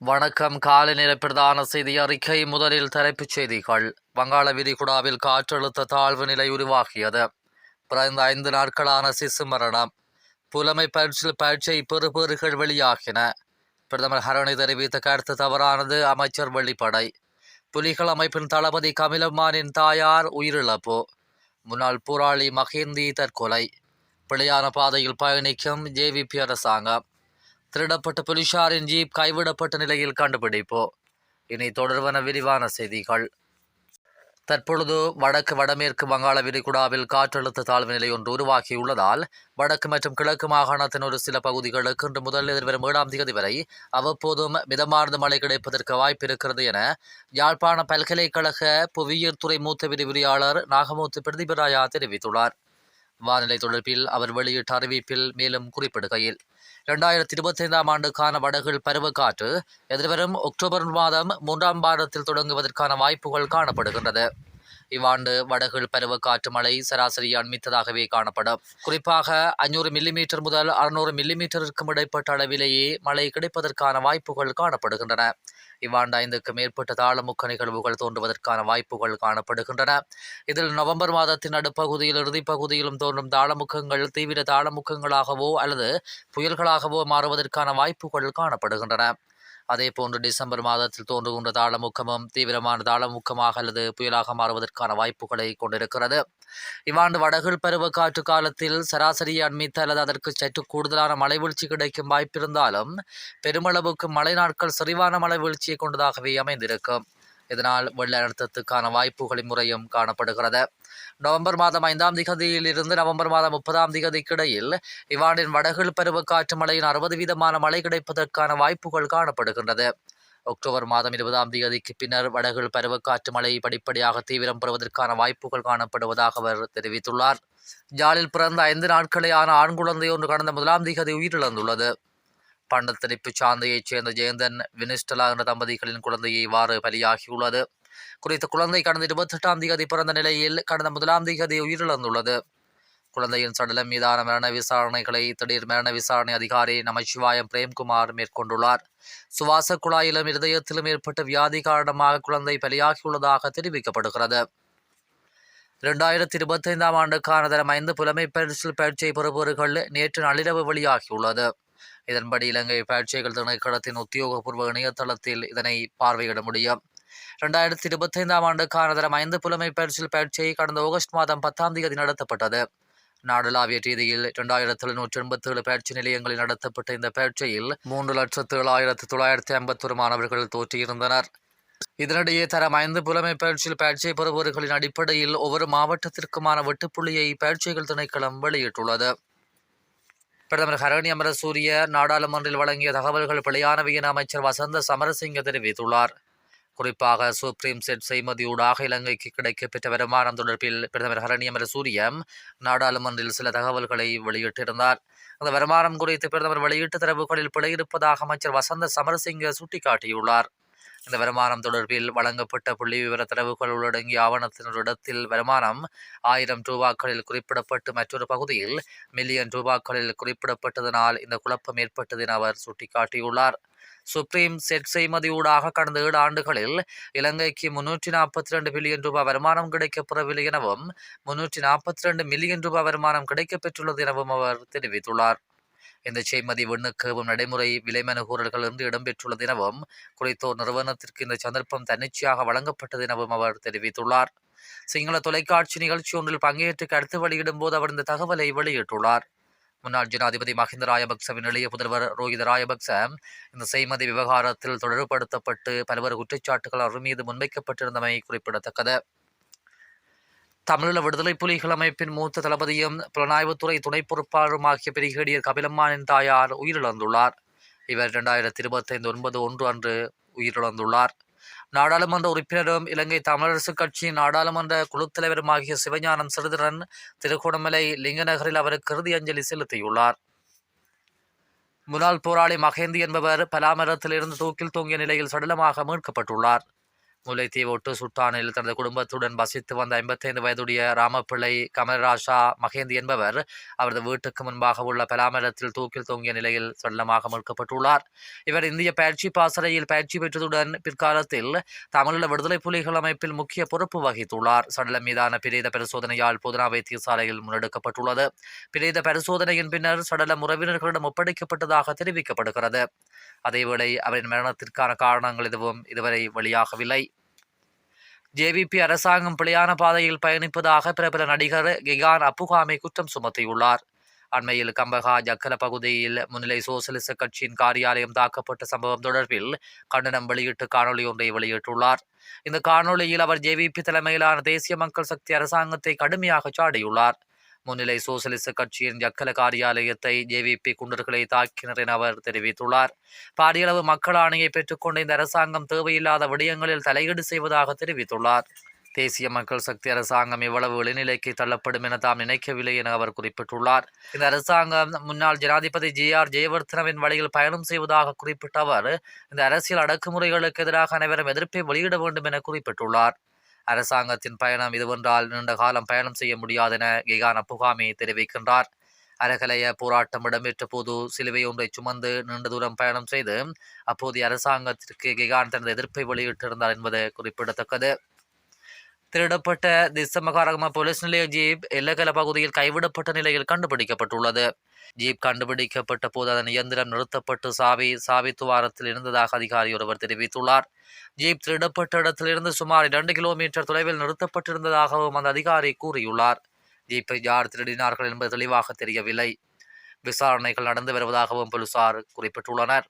வணக்கம். காலை நேர பிரதான செய்தி அறிக்கை முதலில் தலைப்புச் செய்திகள். வங்காள விரிகுடாவில் காற்றழுத்த தாழ்வு நிலை உருவாகியது. பிறந்த ஐந்து நாட்களான சிசு மரணம். புலமை பயிற்சியில் பயிற்சியை பெறுபேறுகள் வெளியாகின. பிரதமர் ஹரணி தெரிவித்த கருத்து தவறானது அமைச்சர் வெளிப்படை. புலிகள் அமைப்பின் தளபதி கமிலம்மானின் தாயார் உயிரிழப்பு. முன்னாள் போராளி மகேந்தி தற்கொலை. பிழையான பாதையில் பயணிக்கும் ஜேவிபி அரசாங்கம். திருடப்பட்ட போலீசாரின் ஜீப் கைவிடப்பட்ட நிலையில் கண்டுபிடிப்பு. இனி தொடர்வன விரிவான செய்திகள். தற்பொழுது வடக்கு வடமேற்கு வங்காள விரிகுடாவில் காற்றழுத்த தாழ்வு நிலை ஒன்று உருவாகியுள்ளதால் வடக்கு மற்றும் கிழக்கு மாகாணத்தின் ஒரு சில பகுதிகளுக்கு இன்று முதல் எதிர்வரும் ஏழாம் தேதி வரை அவ்வப்போதும் மிதமார்ந்த மழை கிடைப்பதற்கு வாய்ப்பு இருக்கிறது என யாழ்ப்பாண பல்கலைக்கழக புவியியல் துறை மூத்த விரிவுரையாளர் நாகமூர்த்தி பிரதிபராயா தெரிவித்துள்ளார். வானிலை தொடர்பில் அவர் வெளியிட்ட அறிவிப்பில் மேலும் குறிப்பிடுகையில் இரண்டாயிரத்தி இருபத்தி ஐந்தாம் ஆண்டுக்கான வடகில் பருவக்காற்று எதிர்வரும் அக்டோபர் மாதம் மூன்றாம் வாரத்தில் தொடங்குவதற்கான வாய்ப்புகள் காணப்படுகின்றது. இவ்வாண்டு வடகில் பருவக்காற்று மழை சராசரி அண்மித்ததாகவே காணப்படும். குறிப்பாக ஐநூறு மில்லிமீட்டர் முதல் அறுநூறு மில்லிமீட்டருக்கும் இடைப்பட்ட அளவிலேயே மழை கிடைப்பதற்கான வாய்ப்புகள் காணப்படுகின்றன. இவ்வாண்டு ஐந்துக்கு மேற்பட்ட தாளமுக்க நிகழ்வுகள் தோன்றுவதற்கான வாய்ப்புகள் காணப்படுகின்றன. இதில் நவம்பர் மாதத்தின் நடுப்பகுதியில் இறுதிப்பகுதியிலும் தோன்றும் தாளமுக்கங்கள் தீவிர தாளமுக்கங்களாகவோ அல்லது புயல்களாகவோ மாறுவதற்கான வாய்ப்புகள் காணப்படுகின்றன. அதே போன்று டிசம்பர் மாதத்தில் தோன்றுகின்ற தாளமுக்கமும் தீவிரமான தாளமுக்கமாக அல்லது புயலாக மாறுவதற்கான வாய்ப்புகளை கொண்டிருக்கிறது. இவ்வாண்டு வடகில் பருவ காற்று காலத்தில் சராசரியை அண்மித்த அல்லது அதற்கு சற்று கூடுதலான மழை வீழ்ச்சி கிடைக்கும் வாய்ப்பிருந்தாலும் பெருமளவுக்கு மழை நாட்கள் சரிவான மழை வீழ்ச்சியை கொண்டதாகவே அமைந்திருக்கும். இதனால் வெள்ள அழுத்தத்துக்கான வாய்ப்புகளின் முறையும் காணப்படுகிறது. நவம்பர் மாதம் ஐந்தாம் திகதியிலிருந்து நவம்பர் மாதம் முப்பதாம் திகதிக்கிடையில் இவானின் இவ்வாண்டின் வடகில் பருவக்காற்று மழையின் அறுபது வீதமான மழை கிடைப்பதற்கான வாய்ப்புகள் காணப்படுகின்றது. அக்டோபர் மாதம் இருபதாம் தேதிக்கு பின்னர் வடகில் பருவக்காற்று மழை படிப்படியாக தீவிரம் பெறுவதற்கான வாய்ப்புகள் காணப்படுவதாக அவர் தெரிவித்துள்ளார். ஜாலில் பிறந்த ஐந்து நாட்களையான ஆண் குழந்தை ஒன்று கடந்த முதலாம் தேதி உயிரிழந்துள்ளது. பண்டத்தரிப்பு சாந்தையைச் சேர்ந்த ஜெயந்தன் வினிஸ்டலா என்ற தம்பதிகளின் குழந்தையை இவ்வாறு பலியாகியுள்ளது குறித்த குழந்தை கடந்த இருபத்தெட்டாம் தேதி பிறந்த நிலையில் கடந்த முதலாம் தேதி உயிரிழந்துள்ளது குழந்தையின் சடலம் மீதான மரண விசாரணைகளை திடீர் மரண விசாரணை அதிகாரி நமச்சிவாயம் பிரேம்குமார் மேற்கொண்டுள்ளார் சுவாச குழாயிலும் இருதயத்திலும் ஏற்பட்ட வியாதி காரணமாக குழந்தை பலியாகியுள்ளதாக தெரிவிக்கப்படுகிறது இரண்டாயிரத்தி இருபத்தி ஐந்தாம் ஆண்டுக்கான தரம் ஐந்து புலமை பரிசில் பயிற்சியை பெறுபவர்கள் நேற்று நள்ளிரவு வெளியாகியுள்ளது இதன்படி இலங்கை பயிற்சிகள் திணைக்களத்தின் உத்தியோகபூர்வ இணையதளத்தில் இதனை பார்வையிட முடியும். இரண்டாயிரத்தி இருபத்தி ஐந்தாம் ஆண்டுக்கான தரம் ஐந்து புலமை பயிற்சியில் பயிற்சியை கடந்த ஆகஸ்ட் மாதம் பத்தாம் தேதி நடத்தப்பட்டது. நாடளாவிய ரீதியில் இரண்டாயிரத்தி எழுநூற்றி எண்பத்தி ஏழு பயிற்சி நிலையங்களில் நடத்தப்பட்ட இந்த பயிற்சியில் மூன்று லட்சத்து ஏழாயிரத்து தொள்ளாயிரத்தி ஐம்பத்தொரு மாணவர்கள் தோற்றியிருந்தனர். இதனிடையே தரம் ஐந்து புலமை பயிற்சியில் பயிற்சியை பெறுபவர்களின் அடிப்படையில் ஒவ்வொரு மாவட்டத்திற்குமான வெட்டுப்புள்ளியை பயிற்சிகள் திணைக்களம் வெளியிட்டுள்ளது. பிரதமர் ஹரணி அமரசூரிய நாடாளுமன்றில் வழங்கிய தகவல்கள் பிழையானவை என அமைச்சர் வசந்த சமரசிங்க தெரிவித்துள்ளார். குறிப்பாக சுப்ரீம் செட் செய்மதியூடாக இலங்கைக்கு கிடைக்கப்பெற்ற வருமானம் தொடர்பில் பிரதமர் ஹரணி அமரசூரியம் நாடாளுமன்றில் சில தகவல்களை வெளியிட்டிருந்தார். அந்த வருமானம் குறித்து பிரதமர் வெளியிட்ட தரவுகளில் பிழை இருப்பதாக அமைச்சர் வசந்த சமரசிங்க சுட்டிக்காட்டியுள்ளார். இந்த வருமானம் தொடர்பில் வழங்கப்பட்ட புள்ளி விவர தரவுகள் உள்ளடங்கிய ஆவணத்தின் இடத்தில் வருமானம் ஆயிரம் ரூபாக்களில் குறிப்பிடப்பட்டு மற்றொரு பகுதியில் மில்லியன் ரூபாக்களில் குறிப்பிடப்பட்டதனால் இந்த குழப்பம் ஏற்பட்டது என அவர் சுட்டிக்காட்டியுள்ளார். சுப்ரீம் செட் செய்மதியூடாக கடந்த ஏழு ஆண்டுகளில் இலங்கைக்கு முன்னூற்றி நாற்பத்தி ரெண்டு பில்லியன் ரூபாய் வருமானம் கிடைக்கப்பெறவில்லை எனவும் முன்னூற்றி நாற்பத்தி ரெண்டு மில்லியன் ரூபாய் வருமானம் கிடைக்கப்பெற்றுள்ளது எனவும் அவர் தெரிவித்துள்ளார். இந்த செய்மதி விண்ணுக்கவும் நடைமுறை விலைமனு கூறல்கள் இன்று இடம்பெற்றுள்ளது எனவும் குறித்தோர் நிறுவனத்திற்கு இந்த சந்தர்ப்பம் தன்னிச்சையாக வழங்கப்பட்டது எனவும் அவர் தெரிவித்துள்ளார். சிங்கள தொலைக்காட்சி நிகழ்ச்சி ஒன்றில் பங்கேற்று கருத்து வெளியிடும் போது அவர் இந்த தகவலை வெளியிட்டுள்ளார். முன்னாள் ஜனாதிபதி மஹிந்த ராயபக்சவின் இளைய புதல்வர் ரோஹித ராயபக்ச இந்த செய்மதி விவகாரத்தில் தொடர்படுத்தப்பட்டு பல்வேறு குற்றச்சாட்டுகள் அவர் மீது முன்வைக்கப்பட்டிருந்தமை குறிப்பிடத்தக்கது. தமிழீழ விடுதலை புலிகள் அமைப்பின் மூத்த தளபதியும் புலனாய்வுத்துறை துணை பொறுப்பாளருமாகிய பிரிகேடியர் கபிலம்மானின் தாயார் உயிரிழந்துள்ளார். இவர் இரண்டாயிரத்தி இருபத்தைந்து ஒன்பது ஒன்று அன்று உயிரிழந்துள்ளார். நாடாளுமன்ற உறுப்பினரும் இலங்கை தமிழரசு கட்சியின் நாடாளுமன்ற குழுத் தலைவருமாகிய சிவஞானம் சிறுதரன் திருகோணமலை லிங்கநகரில் அவருக்கு இறுதி அஞ்சலி செலுத்தியுள்ளார். முன்னாள் போராளி மகேந்தி என்பவர் பலாமரத்திலிருந்து தூக்கில் தொங்கிய நிலையில் சடலமாக மீட்கப்பட்டுள்ளார். முல்லைத்தீவு ஒட்டு சுட்டானில் தனது குடும்பத்துடன் வசித்து வந்த ஐம்பத்தைந்து வயதுடைய ராமப்பிள்ளை கமலராஜா மகேந்தி என்பவர் அவரது வீட்டுக்கு முன்பாக உள்ள பலாமரத்தில் தூக்கில் தொங்கிய நிலையில் சடலமாக மீட்கப்பட்டுள்ளார் இவர் இந்திய பயிற்சி பாசறையில் பயிற்சி பெற்றதுடன் பிற்காலத்தில் தமிழீழ விடுதலை புலிகள் அமைப்பில் முக்கிய பொறுப்பு வகித்துள்ளார். சடலம் மீதான பிரேத பரிசோதனையால் புதனா வைத்தியசாலையில் முன்னெடுக்கப்பட்டுள்ளது. பிரேத பரிசோதனையின் பின்னர் சடலம் உறவினர்களிடம் ஒப்படைக்கப்பட்டதாக தெரிவிக்கப்படுகிறது. அதேவேளை அவரின் மரணத்திற்கான காரணங்கள் எதுவும் இதுவரை வெளியாகவில்லை. ஜேவிபி அரசாங்கம் பிழையான பாதையில் பயணிப்பதாக பிரபல நடிகர் கிகான் அப்புகாமி குற்றம் சுமத்தியுள்ளார். அண்மையில் கம்பகா ஜக்கல பகுதியில் முன்னிலை சோசலிச கட்சியின் காரியாலயம் தாக்கப்பட்ட சம்பவம் தொடர்பில் கண்டனம் வெளியிட்டு காணொலி ஒன்றை வெளியிட்டுள்ளார். இந்த காணொளியில் அவர் ஜேவிபி தலைமையிலான தேசிய மக்கள் சக்தி அரசாங்கத்தை கடுமையாக சாடியுள்ளார். முன்னிலை சோசலிச கட்சியின் ஜக்கல காரியாலயத்தை ஜேவிபி குண்டர்களை தாக்கினர் என அவர் தெரிவித்துள்ளார். பாரியளவு மக்கள் ஆணையை பெற்றுக்கொண்ட இந்த அரசாங்கம் தேவையில்லாத விடயங்களில் தலையீடு செய்வதாக தெரிவித்துள்ளார். தேசிய மக்கள் சக்தி அரசாங்கம் இவ்வளவு இளைநிலைக்கு தள்ளப்படும் என தாம் நினைக்கவில்லை என அவர் குறிப்பிட்டுள்ளார். இந்த அரசாங்கம் முன்னாள் ஜனாதிபதி ஜி ஆர் ஜெயவர்தனவின் வழியில் பயணம் செய்வதாக குறிப்பிட்ட அவர் இந்த அரசியல் அடக்குமுறைகளுக்கு எதிராக அனைவரும் எதிர்ப்பை வெளியிட வேண்டும் என குறிப்பிட்டுள்ளார். அரசாங்கத்தின் பயணம் இதுவென்றால் நீண்ட காலம் பயணம் செய்ய முடியாதென கிகான புகாமி தெரிவிக்கின்றார். அரகலைய போராட்டம் இடம்பெற்ற போது சிலுவை ஒன்றை சுமந்து நீண்ட தூரம் பயணம் செய்து அப்போதைய அரசாங்கத்திற்கு கிகான் தனது எதிர்ப்பை வெளியிட்டிருந்தார் என்பது குறிப்பிடத்தக்கது. திருடப்பட்ட திசமகாரகம போலீஸ் நிலைய ஜீப் எல்லகல பகுதியில் கைவிடப்பட்ட நிலையில் கண்டுபிடிக்கப்பட்டுள்ளது. ஜீப் கண்டுபிடிக்கப்பட்ட போது அதன் இயந்திரம் நிறுத்தப்பட்டு சாவி சாவி துவாரத்தில் இருந்ததாக அதிகாரி ஒருவர் தெரிவித்துள்ளார். ஜீப் திருடப்பட்ட இடத்திலிருந்து சுமார் இரண்டு கிலோமீட்டர் தொலைவில் நிறுத்தப்பட்டிருந்ததாகவும் அந்த அதிகாரி கூறியுள்ளார். ஜீப்பை யார் திருடினார்கள் என்பது தெளிவாக தெரியவில்லை. விசாரணைகள் நடந்து வருவதாகவும் போலீசார் குறிப்பிட்டுள்ளனர்.